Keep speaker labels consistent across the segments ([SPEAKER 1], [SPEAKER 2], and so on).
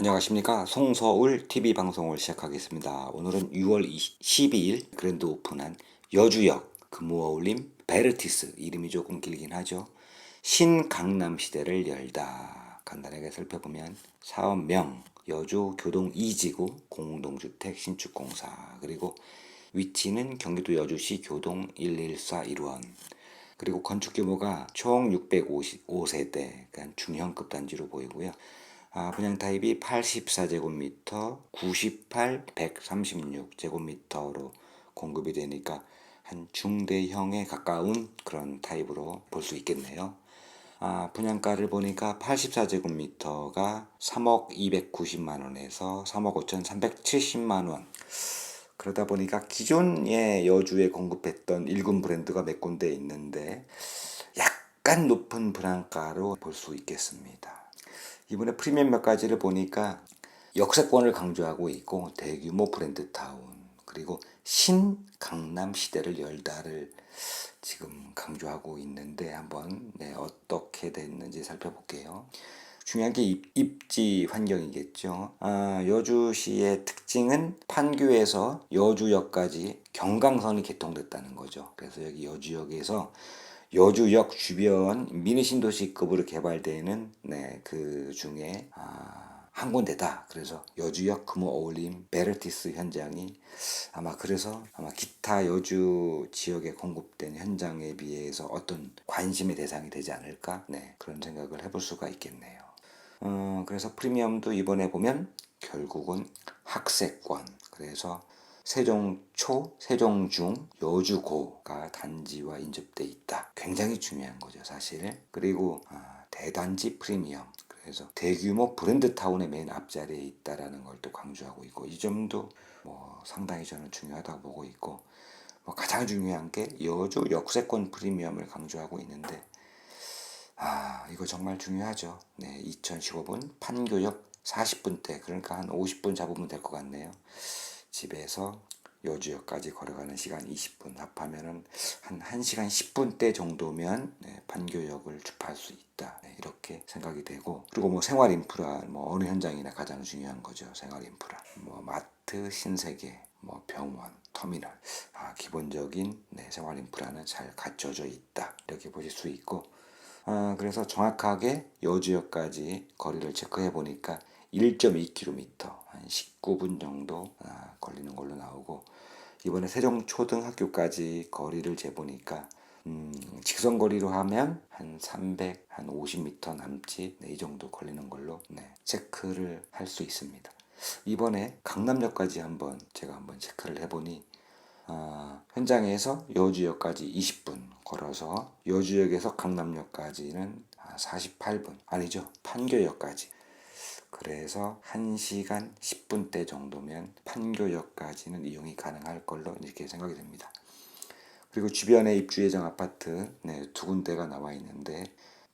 [SPEAKER 1] 안녕하십니까 송서울 TV 방송을 시작하겠습니다. 오늘은 6월 12일 그랜드 오픈한 여주역 금호어울림 베르티스 이름이 조금 길긴 하죠. 신강남시대를 열다 간단하게 살펴보면 사업명 여주 교동 2지구 공동주택 신축공사 그리고 위치는 경기도 여주시 교동 114 1원 그리고 건축 규모가 총 655세대, 그러니까 중형급 단지로 보이고요. 아, 분양 타입이 84제곱미터, 98, 136제곱미터로 공급이 되니까 한 중대형에 가까운 그런 타입으로 볼 수 있겠네요. 아, 분양가를 보니까 84제곱미터가 3억 290만 원에서 3억 5,370만 원. 그러다 보니까 기존에 여주에 공급했던 일군 브랜드가 몇 군데 있는데 약간 높은 분양가로 볼 수 있겠습니다. 이번에 프리미엄 몇 가지를 보니까 역세권을 강조하고 있고 대규모 브랜드 타운 그리고 신 강남 시대를 열다를 지금 강조하고 있는데 한번 네, 어떻게 됐는지 살펴볼게요. 중요한 게 입, 입지 환경이겠죠. 아, 여주시의 특징은 판교에서 여주역까지 경강선이 개통됐다는 거죠. 그래서 여기 여주역에서 여주역 주변 미니 신도시급으로 개발되는 네, 그 중에 아, 한 군데다. 그래서 여주역 금호 어울림 베르티스 현장이 아마 그래서 아마 기타 여주 지역에 공급된 현장에 비해서 어떤 관심의 대상이 되지 않을까? 네, 그런 생각을 해볼 수가 있겠네요. 어, 그래서 프리미엄도 이번에 보면 결국은 학세권. 그래서 세종초, 세종중, 여주고가 단지와 인접돼 있다. 굉장히 중요한 거죠, 사실. 그리고 아, 대단지 프리미엄. 그래서 대규모 브랜드 타운의 맨 앞자리에 있다라는 걸 또 강조하고 있고 이 점도 뭐 상당히 저는 중요하다고 보고 있고 뭐 가장 중요한 게 여주 역세권 프리미엄을 강조하고 있는데 아 이거 정말 중요하죠. 네, 2015분 판교역 40분 대 그러니까 한 50분 잡으면 될 것 같네요. 집에서 여주역까지 걸어가는 시간 20분 합하면은 한 1시간 10분대 정도면 네, 판교역을 접할 수 있다. 네, 이렇게 생각이 되고 그리고 뭐 생활 인프라 뭐 어느 현장이나 가장 중요한 거죠. 생활 인프라. 뭐 마트, 신세계, 뭐 병원, 터미널. 아, 기본적인 네, 생활 인프라는 잘 갖춰져 있다. 이렇게 보실 수 있고 아, 그래서 정확하게 여주역까지 거리를 체크해 보니까 1.2km, 한 19분 정도 아, 걸리는 걸로 나오고 이번에 세종초등학교까지 거리를 재보니까 음, 직선 거리로 하면 한 300, 한 50m 남짓 네, 이 정도 걸리는 걸로 네, 체크를 할 수 있습니다. 이번에 강남역까지 한번 제가 한번 체크를 해보니 어, 현장에서 여주역까지 20분 걸어서 여주역에서 강남역까지는 48분. 아니죠. 판교역까지 그래서 1시간 10분대 정도면 판교역까지는 이용이 가능할 걸로 이렇게 생각이 됩니다. 그리고 주변에 입주 예정 아파트 네, 두 군데가 나와 있는데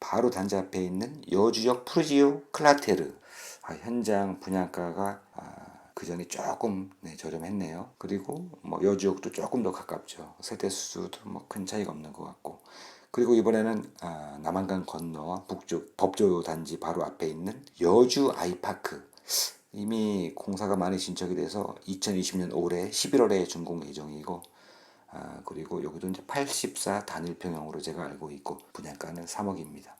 [SPEAKER 1] 바로 단지 앞에 있는 여주역 푸르지오 클라테르 아, 현장 분양가가 아, 그 전에 조금 네, 저렴했네요. 그리고 뭐 여주역도 조금 더 가깝죠. 세대 수도 뭐 큰 차이가 없는 것 같고 그리고 이번에는 아, 남한강 건너 북쪽 법조 단지 바로 앞에 있는 여주 아이파크 이미 공사가 많이 진척이 돼서 2020년 올해 11월에 준공 예정이고 아, 그리고 여기도 이제 84 단일 평형으로 제가 알고 있고 분양가는 3억입니다.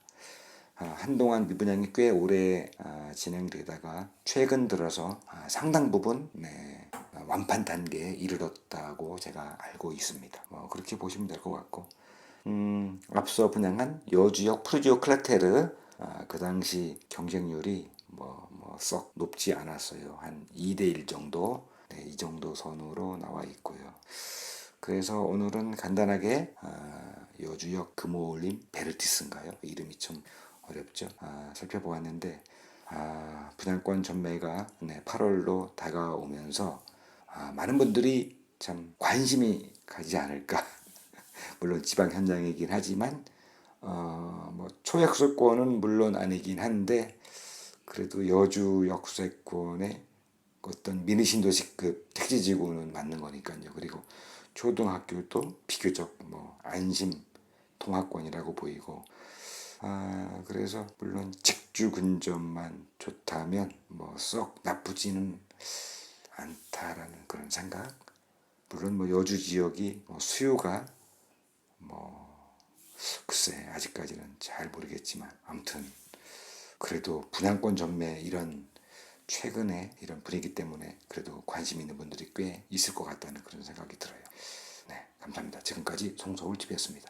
[SPEAKER 1] 아, 한동안 미분양이 꽤 오래 아, 진행되다가 최근 들어서 아, 상당 부분 네, 아, 완판 단계에 이르렀다고 제가 알고 있습니다. 뭐 그렇게 보시면 될 것 같고 음, 앞서 분양한 여주역 프루지오 클라테르 아, 그 당시 경쟁률이 뭐, 뭐 썩 높지 않았어요. 한 2대1 정도 네, 이 정도 선으로 나와 있고요. 그래서 오늘은 간단하게 아, 여주역 금호올림 베르티스인가요? 이름이 좀 어렵죠. 아, 살펴보았는데 아, 분양권 전매가 네, 8월로 다가오면서 아, 많은 분들이 참 관심이 가지 않을까. 물론 지방 현장이긴 하지만 어, 뭐 초역세권은 물론 아니긴 한데 그래도 여주 역세권의 어떤 미니 신도시급 택지 지구는 맞는 거니까요. 그리고 초등학교도 비교적 뭐 안심 통합권이라고 보이고 아, 그래서 물론 직주 근접만 좋다면 뭐 썩 나쁘지는 않다라는 그런 생각. 물론 뭐 여주 지역이 뭐 수요가 뭐 글쎄 아직까지는 잘 모르겠지만 아무튼 그래도 분양권 전매 이런 최근에 이런 분위기 때문에 그래도 관심 있는 분들이 꽤 있을 것 같다는 그런 생각이 들어요. 네, 감사합니다. 지금까지 송서울 TV였습니다.